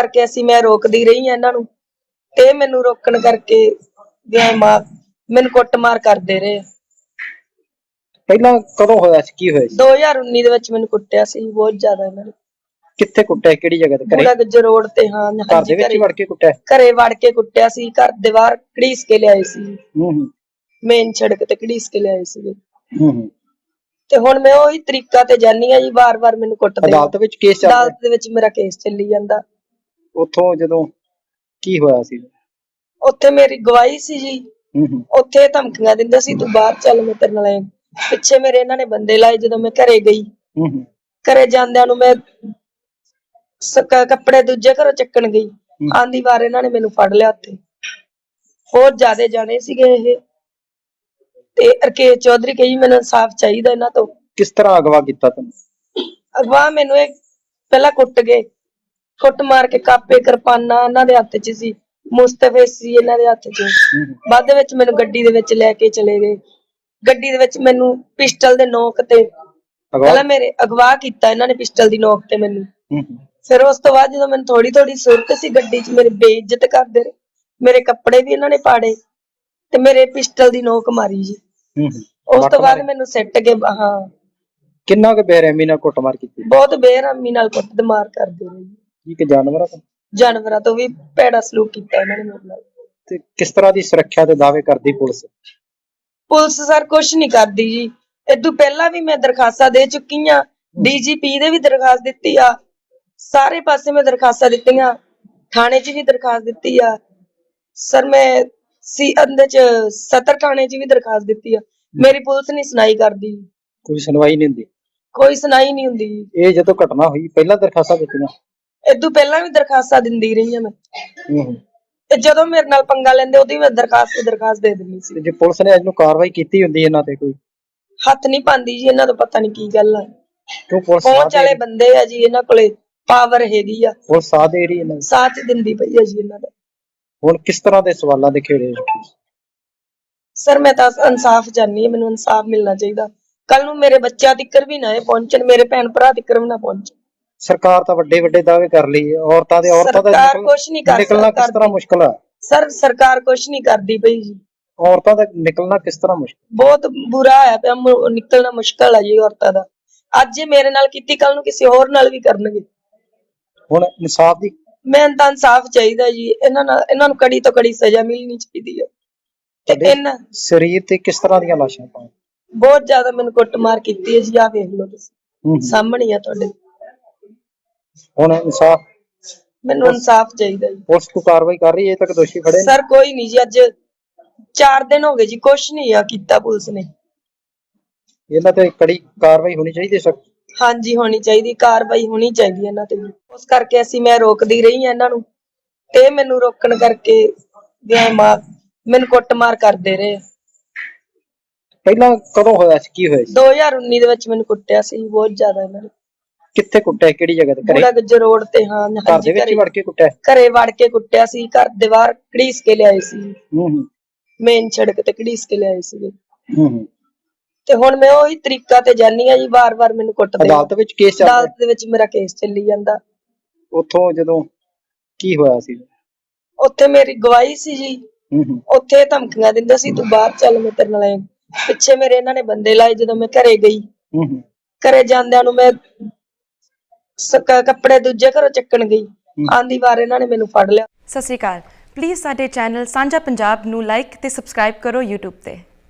ਕਰਕੇ ਅਸੀਂ ਮੈਂ ਰੋਕਦੀ ਰਹੀ ਆ ਇਹਨਾਂ ਨੂੰ ਤੇ ਮੈਨੂੰ ਰੋਕਣ ਕਰਕੇ ਗਏ ਮਾਰ ਮੈਨੂੰ ਕੁੱਟਮਾਰ ਕਰਦੇ ਰਹੇ। ਪਹਿਲਾਂ ਕਦੋਂ ਹੋਇਆ ਸੀ? ਕੀ ਹੋਇਆ ਸੀ? 2019 ਦੇ ਵਿੱਚ ਮੈਨੂੰ ਕੁੱਟਿਆ ਸੀ ਬਹੁਤ ਜ਼ਿਆਦਾ ਇਹਨਾਂ ਨੇ। ਕਿੱਥੇ ਕੁੱਟਿਆ? ਕਿਹੜੀ ਜਗ੍ਹਾ ਤੇ? ਘਰੇ? ਬੁੜਾ ਗੱਜਰ ਰੋਡ ਤੇ ਹਾਂ ਘਰ ਹਾਂਜੀ ਦੇ ਵਿੱਚ ਹੀ ਘਰੇ। ਵੜ ਕੇ ਕੁੱਟਿਆ? ਘਰੇ ਵੜ ਕੇ ਕੁੱਟਿਆ ਸੀ ਘਰ ਦੇ ਬਾਹਰ ਘੜੀਸ ਕੇ ਲਿਆਏ ਸੀ। ਹੂੰ ਹੂੰ। ਮੇਨ ਸੜਕ ਤੇ ਘੜੀਸ ਕੇ ਲਿਆਏ ਸੀ ਹੂੰ ਹੂੰ। ਤੇ ਹੁਣ ਮੈਂ ਉਹੀ ਤਰੀਕਾ ਤੇ ਜਾਨੀ ਆ ਜੀ ਵਾਰ-ਵਾਰ ਮੈਨੂੰ ਕੁੱਟਦੇ ਆ। ਅਦਾਲਤ ਵਿੱਚ ਕੇਸ ਚੱਲ ਰਿਹਾ। ਅਦਾਲਤ ਦੇ ਵਿੱਚ ਮੇਰਾ ਕੇਸ ਚੱਲੀ ਜਾਂਦਾ। ਉੱਥੋਂ ਜਦੋਂ ਕੀ ਹੋਇਆ ਸੀ? ਉੱਥੇ ਮੇਰੀ ਗਵਾਹੀ ਸੀ ਜੀ। ਹੂੰ ਹੂੰ। ਉੱਥੇ ਧਮਕੀਆਂ ਦਿੰਦੇ ਸੀ ਤੂੰ ਬਾਹਰ ਚੱਲ ਮੈਂ ਤੇਰੇ ਨਾਲ ਆਏ ਪਿੱਛੇ ਮੇਰੇ ਇਹਨਾਂ ਨੇ ਬੰਦੇ ਲਾਏ ਜਦੋਂ ਮੈਂ ਘਰੇ ਗਈ। ਹੂੰ ਹੂੰ। ਘਰੇ ਜਾਂਦਿਆਂ ਨੂੰ ਮੈਂ ਸਕ- ਕੱਪੜੇ ਦੂਜੇ ਘਰੋਂ ਚੱਕਣ ਗਈ। ਆਂਦੀ ਵਾਰ ਇਹਨਾਂ ਨੇ ਮੈਨੂੰ ਫੜ ਲਿਆ ਉੱਥੇ। ਬਹੁਤ ਜ਼ਿਆਦੇ ਜਾਣੇ ਸੀਗੇ ਇਹ। ਤੇ ਅਰਕੇ ਚੌਧਰੀ ਕਹੀ ਮੈਨੂੰ ਇਨਸਾਫ ਚਾਹੀਦਾ ਇਹਨਾਂ ਤੋਂ। ਕਿਸ ਤਰ੍ਹਾਂ ਅਗਵਾ ਕੀਤਾ ਤੁਹਾਨੂੰ ਅਗਵਾ ਮੈਨੂੰ ਇਹ ਪਹਿਲਾਂ ਕੁੱਟ ਗਏ। ਕੁੱਟ ਮਾਰ ਕੇ ਕਾਪੇ ਕਿਰਪਾਨਾਂ ਇਹਨਾਂ ਦੇ ਹੱਥ 'ਚ ਸੀ। ਮੁਸਤਫੇ ਸੀ ਇਹਨਾਂ ਦੇ ਹੱਥ 'ਚ। ਬਾਅਦ ਦੇ ਵਿੱਚ ਮੈਨੂੰ ਗੱਡੀ ਦੇ ਵਿੱਚ ਲੈ ਕੇ ਚਲੇ ਗਏ। ਗੱਡੀ ਦੇ ਵਿੱਚ ਮੈਨੂੰ ਪਿਸਟਲ ਦੇ ਨੋਕ ਤੇ ਪਹਿਲਾਂ ਮੇਰੇ ਅਗਵਾ ਕੀਤਾ ਇਹਨਾਂ ਨੇ ਪਿਸਟਲ ਦੀ ਨੋਕ ਤੇ ਮੈਨੂੰ। ਫਿਰ ਉਸ ਤੋਂ ਬਾਅਦ ਜਦੋਂ ਮੈਨੂੰ ਥੋੜੀ ਥੋੜੀ ਸੁਰਤ ਸੀ ਗੱਡੀ 'ਚ ਮੇਰੀ ਬੇਇੱਜ਼ਤ ਕਰਦੇ ਰਹੇ। ਮੇਰੇ ਕੱਪੜੇ ਵੀ ਇਹਨਾਂ ਨੇ ਪਾੜੇ ਤੇ ਮੇਰੇ ਪਿਸਟਲ ਦੀ ਨੋਕ ਮਾਰੀ ਜੀ। ਉਸ ਤੋਂ ਬਾਅਦ। ਮੈਨੂੰ ਸਿੱਟ ਕੇ ਹਾਂ। ਕਿੰਨਾ ਕੁ ਬੇਰਹਿਮੀ ਨਾਲ ਕੁੱਟਮਾਰ ਕੀਤੀ? ਬਹੁਤ ਬੇਰਹਿਮੀ ਨਾਲ ਕੁੱਟ ਮਾਰ ਕਰਦੇ ਰਹੇ ਜੀ। ਕੀ ਕਿ ਜਾਨਵਰਾਂ ਤੋਂ? ਜਾਨਵਰਾਂ ਤੋਂ ਵੀ ਭੈੜਾ ਸਲੂਕ ਕੀਤਾ ਇਹਨਾਂ ਨੇ ਮੇਰੇ ਨਾਲ। ਤੇ ਕਿਸ ਤਰ੍ਹਾਂ ਦੀ ਸੁਰੱਖਿਆ ਦੇ ਦਾਅਵੇ ਕਰਦੀ ਪੁਲਿਸ? ਪੁਲਿਸ ਸਰ ਕੁਝ ਨਹੀਂ ਕਰਦੀ ਜੀ। ਇਦੋਂ ਪਹਿਲਾਂ ਵੀ ਮੈਂ ਦਰਖਾਸਤਾਂ ਦੇ ਚੁੱਕੀ ਆ ਡੀਜੀਪੀ ਦੇ ਵੀ ਦਰਖਾਸਤ ਦਿੱਤੀ ਆ। ਸਾਰੇ ਪਾਸੇ ਮੈਂ ਦਰਖਾਸਤਾਂ ਦਿੱਤੀਆਂ ਥਾਣੇ 'ਚ ਵੀ ਦਰਖਾਸਤ ਦਿੱਤੀ ਆ। ਸਰ ਮੈਂ ਸੀ ਅੰਦਰ 'ਚ ਸਤਰ ਥਾਣੇ 'ਚ ਵੀ ਦਰਖਾਸਤ ਦਿੱਤੀ ਆ। ਮੇਰੀ ਪੁਲਿਸ ਨਹੀਂ ਸੁਣਾਈ ਕਰਦੀ। ਕੋਈ ਸੁਣਵਾਈ ਨਹੀਂ ਹੁੰਦੀ? ਕੋਈ ਸੁਣਾਈ ਨਹੀਂ ਹੁੰਦੀ। ਇਹ ਜਦੋਂ ਘਟਨਾ ਹੋਈ ਪਹਿਲਾਂ ਦਰਖਾਸਤਾਂ ਦਿੱਤੀਆਂ? ਇਦੋਂ ਪਹਿਲਾਂ ਵੀ ਦਰਖਾਸਤਾਂ ਦਿੰਦੀ ਰਹੀ ਆ ਮੈਂ। ਹੂੰ ਤੇ ਜਦੋਂ ਮੇਰੇ ਨਾਲ ਪੰਗਾ ਲੈਂਦੇ ਉਹਦੀ ਮੈਂ ਦਰਖਾਸਤ ਤੇ ਦਰਖਾਸਤ ਦੇ ਦਿੰਦੀ ਸੀ। ਤੇ ਜੇ ਪੁਲਿਸ ਨੇ ਅੱਜ ਨੂੰ ਕਾਰਵਾਈ ਕੀਤੀ ਹੁੰਦੀ ਇਹਨਾਂ ਤੇ ਕੋਈ? ਹੱਥ ਨਹੀਂ ਪਾਉਂਦੀ ਜੀ ਇਹਨਾਂ ਤੋਂ ਪਤਾ ਨਹੀਂ ਕੀ ਗੱਲ ਆ। ਕਿਉਂ ਪੁਲਿਸ ਪਹੁੰਚ ਸਾਥ ਵਾਲੇ ਬੰਦੇ ਆ ਜੀ ਇਹਨਾਂ ਕੋਲੇ ਪਾਵਰ ਹੈਗੀ ਆ। ਪੁਲਿਸ ਸਾਥ ਦੇ ਰਹੀ ਇਹਨਾਂ ਦਾ। ਸਾਥ ਦਿੰਦੀ ਪਈ ਆ ਜੀ ਇਹਨਾਂ ਦਾ। ਹੁਣ ਕਿਸ ਤਰ੍ਹਾਂ ਦੇ ਸਵਾਲਾਂ ਦੇ ਚ? ਸਰ ਮੈਂ ਤਾਂ ਇਨਸਾਫ ਚਾਹਨੀ ਹਾਂ ਮੈਨੂੰ ਇਨਸਾਫ ਮਿਲਣਾ ਚਾਹੀਦਾ। ਕੱਲ ਨੂੰ ਮੇਰੇ ਬੱਚਿਆਂ ਤੱਕਰ ਵੀ ਨਾ ਇਹ ਪਹੁੰਚਣ ਮੇਰੇ ਭੈਣ ਭਰਾ ਤੱਕਰ ਵੀ ਨਾ ਪਹੁੰਚਣ। ਸਰਕਾਰ ਤਾਂ ਵੱਡੇ ਵੱਡੇ ਦਾਅਵੇ ਕਰ ਲਈ ਹੈ ਔਰਤਾਂ ਦੇ ਔਰਤਾਂ ਦਾ ਸਰਕਾਰ ਕੁਛ ਨਹੀਂ ਕਰ ਨਿਕਲਣਾ ਕਿਸ। ਤਰ੍ਹਾਂ ਮੁਸ਼ਕਲ ਹੈ ਸਰ ਸਰਕਾਰ ਕੁਛ ਨਹੀਂ ਕਰਦੀ ਪਈ ਜੀ। ਔਰਤਾਂ ਦਾ ਨਿਕਲਣਾ ਕਿਸ ਤਰ੍ਹਾਂ ਮੁਸ਼ਕਲ? ਬਹੁਤ ਬੁਰਾ ਹੋਇਆ ਪਿਆ ਮੁ- ਨਿਕਲਣਾ ਮੁਸ਼ਕਲ ਆ ਜੀ ਔਰਤਾਂ ਦਾ। ਅੱਜ ਇਹ ਮੇਰੇ ਨਾਲ ਕੀਤੀ ਕੱਲ ਨੂੰ ਕਿਸੇ ਹੋਰ ਨਾਲ ਵੀ ਕਰਨਗੇ। ਹੁਣ ਇਨਸਾਫ ਦੀ ਮੈਨੂੰ ਤਾਂ ਇਨਸਾਫ ਚਾਹੀਦਾ ਜੀ। ਇਹਨਾਂ ਨਾਲ ਇਹਨਾਂ ਨੂੰ ਕੜੀ ਤੋਂ ਕੜੀ ਸਜ਼ਾ ਮਿਲਣੀ ਚਾਹੀਦੀ ਹੈ ਤੇ ਇਹਨਾਂ ਸਰੀਰ ਤੇ ਕਿਸ ਤਰ੍ਹਾਂ ਦੀਆਂ ਲਾਸ਼ਾਂ ਪਾਉਂ ਬਹੁਤ ਜ਼ਿਆਦਾ ਮੈਨੂੰ ਕੁੱਟਮਾਰ ਕੀਤੀ ਹੈ ਜੀ ਆ ਵੇਖ ਲਓ ਤੁਸੀਂ। ਸਾਹਮਣੇ ਆ ਤੁਹਾਡੇ। ਹੁਣ ਇਨਸਾਫ ਮੈਨੂੰ ਇਨਸਾਫ ਚਾਹੀਦਾ ਜੀ। ਪੁਲਿਸ ਕੋ ਕਾਰਵਾਈ ਕਰ ਰਹੀ ਹੈ ਇਹ ਤੱਕ ਦੋਸ਼ੀ ਫੜੇ ਨੇ। ਸਰ ਕੋਈ ਨਹੀਂ ਜੀ ਅੱਜ 4 ਦਿਨ ਹੋ ਗਏ ਜੀ ਕੁਛ ਨਹੀਂ ਆ ਕੀਤਾ ਪੁਲਿਸ ਨੇ। ਇਹਨਾਂ ਤੇ ਕੜੀ ਕਾਰਵਾਈ ਹੋਣੀ ਚਾਹੀਦੀ ਹੈ ਸਖਤ ਹਾਂਜੀ ਹੋਣੀ ਚਾਹੀਦੀ ਕਾਰਵਾਈ ਹੋਣੀ ਚਾਹੀਦੀ ਇਹਨਾਂ ਤੇ ਵੀ। ਉਸ ਕਰਕੇ ਅਸੀਂ ਮੈਂ ਰੋਕਦੀ ਰਹੀ ਆ ਇਹਨਾਂ ਨੂੰ ਤੇ ਇਹ ਮੈਨੂੰ ਰੋਕਣ ਕਰਕੇ ਗਏ ਮਾਰ ਮੈਨੂੰ ਕੁੱਟਮਾਰ ਕਰਦੇ ਰਹੇ। ਪਹਿਲਾਂ ਕਦੋਂ ਹੋਇਆ ਸੀ ਕੀ ਹੋਇਆ ਸੀ? 2019 ਦੇ ਵਿੱਚ ਮੈਨੂੰ ਕੁੱਟਿਆ ਸੀ ਬਹੁਤ ਜ਼ਿਆਦਾ ਇਹਨਾਂ ਨੇ। ਕਿੱਥੇ ਕੁੱਟਿਆ ਕਿਹੜੀ ਜਗ੍ਹਾ ਤੇ? ਬੁੜਾ ਘਰੇ ਗੱਜਰ ਰੋਡ ਤੇ ਹਾਂ ਘਰ ਦੇ ਹਾਂਜੀ ਵਿੱਚ ਹੀ ਘਰੇ। ਵੜ ਕੇ ਕੁੱਟਿਆ? ਘਰੇ ਵੜ ਕੇ ਕੁੱਟਿਆ ਸੀ ਘਰ ਦੇ ਬਾਹਰ ਘੜੀਸ ਕੇ ਲਿਆਏ ਸੀ। ਹੂੰ ਹੂੰ। ਮੇਨ ਸੜਕ ਤੇ ਘੜੀਸ ਕੇ ਲਿਆਏ ਸੀ ਹੂੰ ਹੂੰ। ਤੇ ਹੁਣ ਮੈਂ ਉਹੀ ਤਰੀਕਾ ਤੇ ਜਾਨੀ ਆ ਜੀ ਵਾਰ-ਵਾਰ ਮੈਨੂੰ ਕੁੱਟਦੇ ਆ। ਅਦਾਲਤ ਵਿੱਚ ਕੇਸ ਚੱਲ ਰਿਹਾ? ਅਦਾਲਤ ਦੇ ਵਿੱਚ ਮੇਰਾ ਕੇਸ ਚੱਲੀ ਜਾਂਦਾ। ਉੱਥੋਂ ਜਦੋਂ ਕੀ ਹੋਇਆ ਸੀ? ਉੱਥੇ ਮੇਰੀ ਗਵਾਹੀ ਸੀ ਜੀ। ਹੂੰ ਹੂੰ। ਉੱਥੇ ਧਮਕੀਆਂ ਦਿੰਦੇ ਸੀ ਤੂੰ ਬਾਹਰ ਚੱਲ ਮੈਂ ਤੇਰੇ ਨਾਲ ਪਿੱਛੇ ਮੇਰੇ ਇਹਨਾਂ ਨੇ ਬੰਦੇ ਲਾਏ ਜਦੋਂ ਮੈਂ ਘਰੇ ਗਈ। ਹੂੰ ਹੂੰ। ਘਰੇ ਜਾਂਦਿਆਂ ਨੂੰ ਮੈਂ ਸਕ- ਕੱਪੜੇ ਦੂਜੇ ਘਰੋਂ ਚੱਕਣ ਗਈ। ਆਂਦੀ ਵਾਰ ਇਹਨਾਂ ਨੇ ਮੈਨੂੰ ਫੜ ਲਿਆ। ਸਤਿ ਸ਼੍ਰੀ ਅਕਾਲ। ਪਲੀਜ਼ ਸਾਡੇ ਚੈਨਲ ਸਾਂਝਾ ਪੰਜਾਬ ਨੂੰ ਲਾਈਕ ਤੇ ਸਬਸਕ੍ਰਾਈਬ ਕਰੋ YouTube ਤੇ।